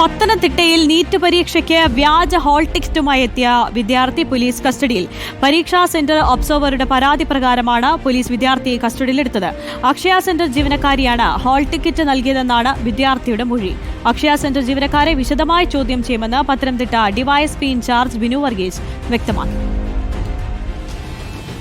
പത്തനംതിട്ടയിൽ നീറ്റ് പരീക്ഷയ്ക്ക് വ്യാജ ഹാൾ ടിക്കറ്റുമായി എത്തിയ വിദ്യാർത്ഥി പോലീസ് കസ്റ്റഡിയിൽ. പരീക്ഷാ സെന്റർ ഒബ്സർവറുടെ പരാതി പ്രകാരമാണ് പോലീസ് വിദ്യാർത്ഥിയെ കസ്റ്റഡിയിലെടുത്തത്. അക്ഷയ സെന്റർ ജീവനക്കാരിയാണ് ഹാൾ ടിക്കറ്റ് നൽകിയതെന്നാണ് വിദ്യാർത്ഥിയുടെ മൊഴി. അക്ഷയ സെന്റർ ജീവനക്കാരെ വിശദമായി ചോദ്യം ചെയ്യുമെന്ന് പത്തനംതിട്ട ഡിവൈഎസ്പി ഇൻചാർജ് ബിനു വർഗീസ് വ്യക്തമാക്കി.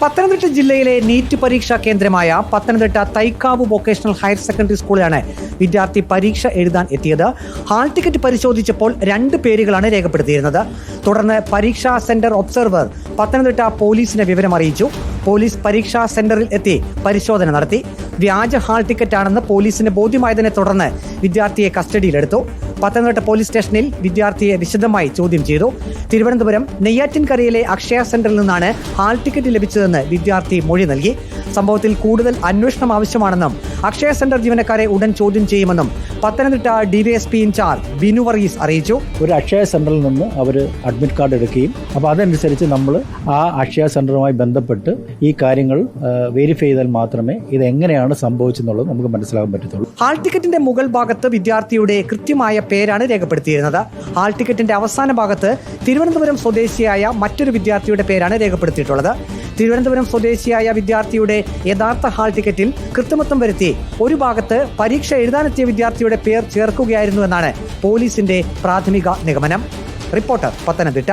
പത്തനംതിട്ട ജില്ലയിലെ നീറ്റ് പരീക്ഷാ കേന്ദ്രമായ Pathanamthitta Thaikkavu vocational higher secondary സ്കൂളിലാണ് വിദ്യാർത്ഥി പരീക്ഷ എഴുതാൻ എത്തിയത്. ഹാൾ ടിക്കറ്റ് പരിശോധിച്ചപ്പോൾ രണ്ട് പേരുകളാണ് രേഖപ്പെടുത്തിയിരുന്നത്. തുടർന്ന് പരീക്ഷാ സെന്റർ ഒബ്സർവർ പത്തനംതിട്ട പോലീസിനെ വിവരം അറിയിച്ചു. പോലീസ് പരീക്ഷാ സെന്ററിൽ എത്തി പരിശോധന നടത്തി. വ്യാജ ഹാൾ ടിക്കറ്റ് ആണെന്ന് പോലീസിന് ബോധ്യമായതിനെ തുടർന്ന് വിദ്യാർത്ഥിയെ കസ്റ്റഡിയിലെടുത്തു. പത്തനംതിട്ട പോലീസ് സ്റ്റേഷനിൽ വിദ്യാർത്ഥിയെ വിശദമായി ചോദ്യം ചെയ്തു. തിരുവനന്തപുരം നെയ്യാറ്റിൻകരയിലെ അക്ഷയ സെന്ററിൽ നിന്നാണ് ഹാൾ ടിക്കറ്റ് ലഭിച്ചതെന്ന് വിദ്യാർത്ഥി മൊഴി നൽകി. സംഭവത്തിൽ കൂടുതൽ അന്വേഷണം ആവശ്യമാണെന്നും അക്ഷയ സെന്റർ ജീവനക്കാരെ ഉടൻ ചോദ്യം ചെയ്യുമെന്നും പത്തനംതിട്ട ഡിവൈഎസ്പി ഇൻചാർജ് ബിനു വർഗീസ് അറിയിച്ചു. ഒരു അക്ഷയ സെന്ററിൽ നിന്ന് അവർ അഡ്മിറ്റ് കാർഡ് എടുക്കുകയും അപ്പോൾ അതനുസരിച്ച് നമ്മൾ ആ അക്ഷയ സെന്ററുമായി ബന്ധപ്പെട്ട് ഈ കാര്യങ്ങൾ വെരിഫൈ ചെയ്താൽ മാത്രമേ ഇത് എങ്ങനെയാണ് സംഭവിച്ചെന്നുള്ളത് നമുക്ക് മനസ്സിലാക്കാൻ പറ്റത്തുള്ളൂ. ഹാൾ ടിക്കറ്റിന്റെ മുകൾ ഭാഗത്ത് വിദ്യാർത്ഥിയുടെ കൃത്യമായ പേരാണ് രേഖപ്പെടുത്തിയിരുന്നത്. ഹാൾ ടിക്കറ്റിന്റെ അവസാന ഭാഗത്ത് തിരുവനന്തപുരം സ്വദേശിയായ മറ്റൊരു വിദ്യാർത്ഥിയുടെ പേരാണ് രേഖപ്പെടുത്തിയിട്ടുള്ളത്. തിരുവനന്തപുരം സ്വദേശിയായ വിദ്യാർത്ഥിയുടെ യഥാർത്ഥ ഹാൾ ടിക്കറ്റിൽ കൃത്രിമത്വം വരുത്തി ഒരു ഭാഗത്ത് പരീക്ഷ എഴുതാനെത്തിയ വിദ്യാർത്ഥിയുടെ പേർ ചേർക്കുകയായിരുന്നു എന്നാണ് പോലീസിന്റെ പ്രാഥമിക നിഗമനം. റിപ്പോർട്ടർ പത്തനംതിട്ട.